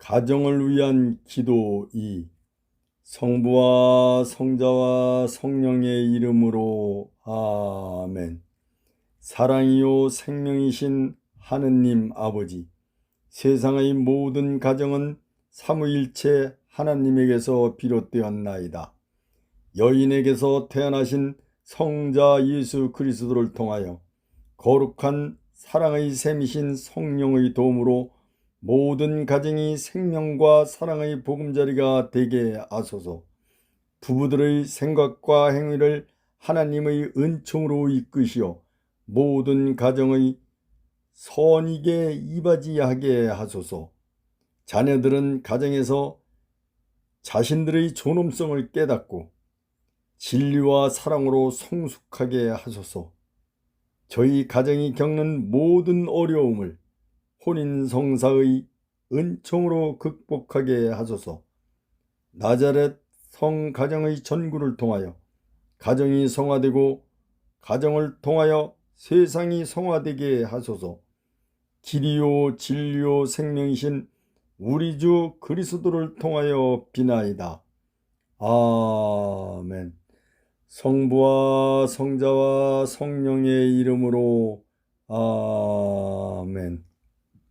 가정을 위한 기도 2 성부와 성자와 성령의 이름으로 아멘. 사랑이요 생명이신 하느님 아버지, 세상의 모든 가정은 삼위일체 하나님에게서 비롯되었나이다. 여인에게서 태어나신 성자 예수 그리스도를 통하여 거룩한 사랑의 샘이신 성령의 도움으로 모든 가정이 생명과 사랑의 보금자리가 되게 하소서. 부부들의 생각과 행위를 하나님의 은총으로 이끄시어 모든 가정의 선익에 이바지하게 하소서. 자녀들은 가정에서 자신들의 존엄성을 깨닫고 진리와 사랑으로 성숙하게 하소서. 저희 가정이 겪는 모든 어려움을 혼인 성사의 은총으로 극복하게 하소서. 나자렛 성 가정의 전구를 통하여 가정이 성화되고 가정을 통하여 세상이 성화되게 하소서. 길이요 진리요 생명이신 우리 주 그리스도를 통하여 비나이다. 아멘. 성부와 성자와 성령의 이름으로 아멘.